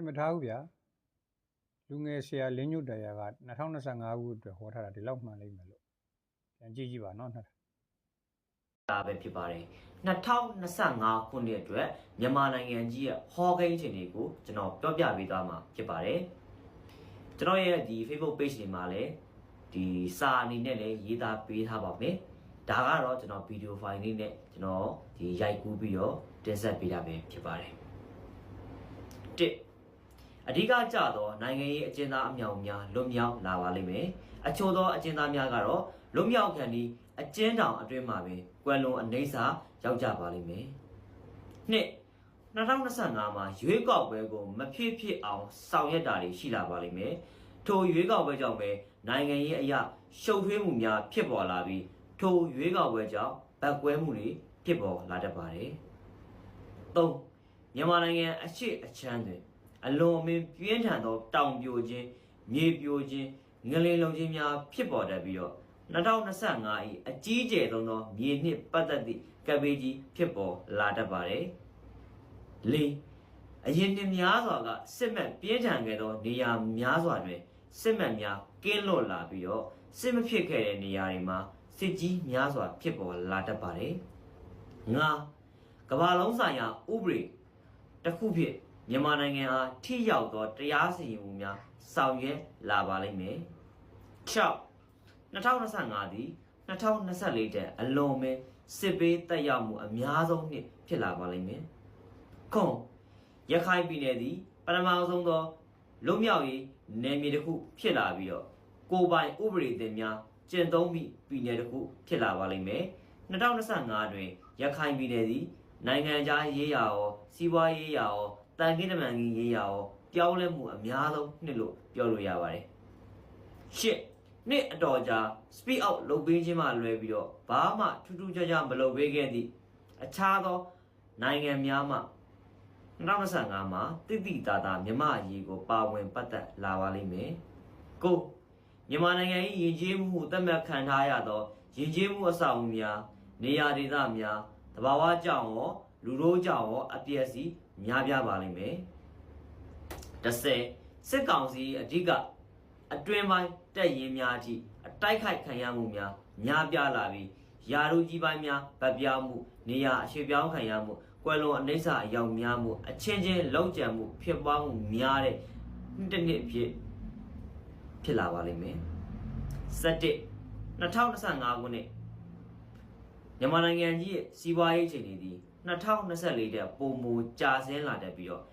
င်မထားဘူးဗျာလူငယ်ဆရာလင်းညွတ်တရားက2025ခုအတွက်ဟောထားတာဒီလောက်မှန်လိမ့်မယ်လို့ပြန်ကြည့်ကြည့်ပါနော်နှစ်တာပဲဖြစ်ပါတယ်2025ခုနှစ်အတွက်မြန်မာနိုင်ငံကြီးရဲ့ဟောကိန်းအခြေအနေကိုကျွန်တော်ပြောပြပေးသွားမှာဖြစ်ပါတယ်ကျွန်တော်ရဲ့ဒီ Facebook page တွေမှာလည်းဒီစာအနေနဲ့လည်းရေးသားပေးထားပါမယ်ဒါကတော့ကျွန်တော်ဗီဒီယိုဖိုင်လေးနဲ့ကျွန်တော်ဒီရိုက်ကူးပြီးတော့တင်ဆက်ပေးတာပဲဖြစ်ပါတယ်တစ် အဓိကကြတော့နိုင်ငံရေးအကျဉ်းသားအမြောက်အများလွတ်မြောက်လာပါလိမ့်မယ်အချို့သောအကျဉ်းသားများကတော့လွတ်မြောက်ခံပြီးအကျဉ်းတောင်အတွင်းမှာပဲကွယ်လွန်အနေစာရောက်ကြပါလိမ့်မယ်နှစ်2025မှာရွေးကောက်ပွဲကိုမဖြစ်ဖြစ်အောင်ဆောင်ရွက်တာတွေရှိလာပါလိမ့်မယ်ထိုရွေးကောက်ပွဲကြောင့်ပဲနိုင်ငံရေးအရာရှုပ်ထွေးမှုများဖြစ်ပေါ်လာပြီးထိုရွေးကောက်ပွဲကြောင့်ဗတ်ကွဲမှုတွေဖြစ်ပေါ်လာတတ်ပါတယ်၃မြန်မာနိုင်ငံအရှိအချမ်းတွင် အလွန်အမင်းပြင်းထန်သောတောင်ပြိုခြင်းမြေပြိုခြင်းငလင်လုံခြင်းများဖြစ်ပေါ်တတ်ပြီးတော့2025၏အကြီးကျယ်ဆုံးသောမြေနှင့်ပတ်သက်သည့်ကပ်ဘေးကြီးဖြစ်ပေါ်လာတတ်ပါတယ်။၄အရင်နှစ်များစွာကစစ်မှတ်ပြင်းထန်ခဲ့သောနေရာများစွာတွင်စစ်မှတ်များကင်းလွတ်လာပြီးတော့စစ်မဖြစ်ခဲ့တဲ့နေရာတွေမှာစစ်ကြီးများစွာဖြစ်ပေါ်လာတတ်ပါတယ်။၅ကမ္ဘာလုံးဆိုင်ရာဥပဒေတစ်ခုဖြစ် မြန်မာနိုင်ငံအားထိရောက်သောတရားစီရင်မှုများဆောင်ရွက်လာပါလိမ့်မယ်6 2025သည်2024တက်အလွန်ပဲစစ်ပေးတက်ရောက်မှုအများဆုံးနှစ်ဖြစ်လာပါလိမ့်မယ်ခွန်ရခိုင်ပြည်နယ်သည်ပထမဆုံးသောလွတ်မြောက်ရေးနယ်မြေတစ်ခုဖြစ်လာပြီးတော့ကိုယ်ပိုင်ဥပဒေသင်များကျင့်သုံးပြီးပြည်နယ်တစ်ခုဖြစ်လာပါလိမ့်မယ်2025တွင်ရခိုင်ပြည်နယ်သည်နိုင်ငံခြားရေးရာရောစီးပွားရေးရာရော တန်ခင်းတမန်ကြီးရေးရာရောပြောင်းလဲမှုအများဆုံးနှစ်လို့ပြောလို့ရပါတယ်ရှစ်နှစ်အတော်ကြာ speed out လုပ်ပေးခြင်းမှလွယ်ပြီးတော့ဘာမှထူးထူးခြားခြားမလုပ်ပေးခဲ့သည့်အခြားသောနိုင်ငံများမှ2025မှာတိတိတသားမြမအရေးကိုပါဝင်ပတ်သက်လာပါလိမ့်မယ်ကိုမြန်မာနိုင်ငံ၏ယဉ်ကျေးမှုဟုသတ်မှတ်ခံထားရသောယဉ်ကျေးမှုအဆောက်အဦများနေရာဒေသများတဘာဝကြောင့်ရော လူတို့ကြောင့်ရောအပြည့်အစည်များပြားပါလိမ့်မယ်30စစ်ကောင်စီအဓိကအတွင်းပိုင်းတက်ရင်များအထိအတိုက်ခိုက်ခံရမှုများများပြားလာပြီးယာရုကြီးပိုင်းများဗတ်ပြောင်းမှုနေရာအရွှေ့ပြောင်းခံရမှုကွယ်လွန်အနိစ္စအယောင်များမှုအချင်းချင်းလောက်ကြံမှုဖြစ်ပွားမှုများတဲ့နှစ်တစ်နှစ်ဖြစ်ဖြစ်လာပါလိမ့်မယ်17 2025ခုနှစ်မြန်မာနိုင်ငံကြီးရဲ့စီးပွားရေးအခြေအနေဒီ 2024တဲ့ပုံမူကြာဆင်းလာတတ်ပြီးတော့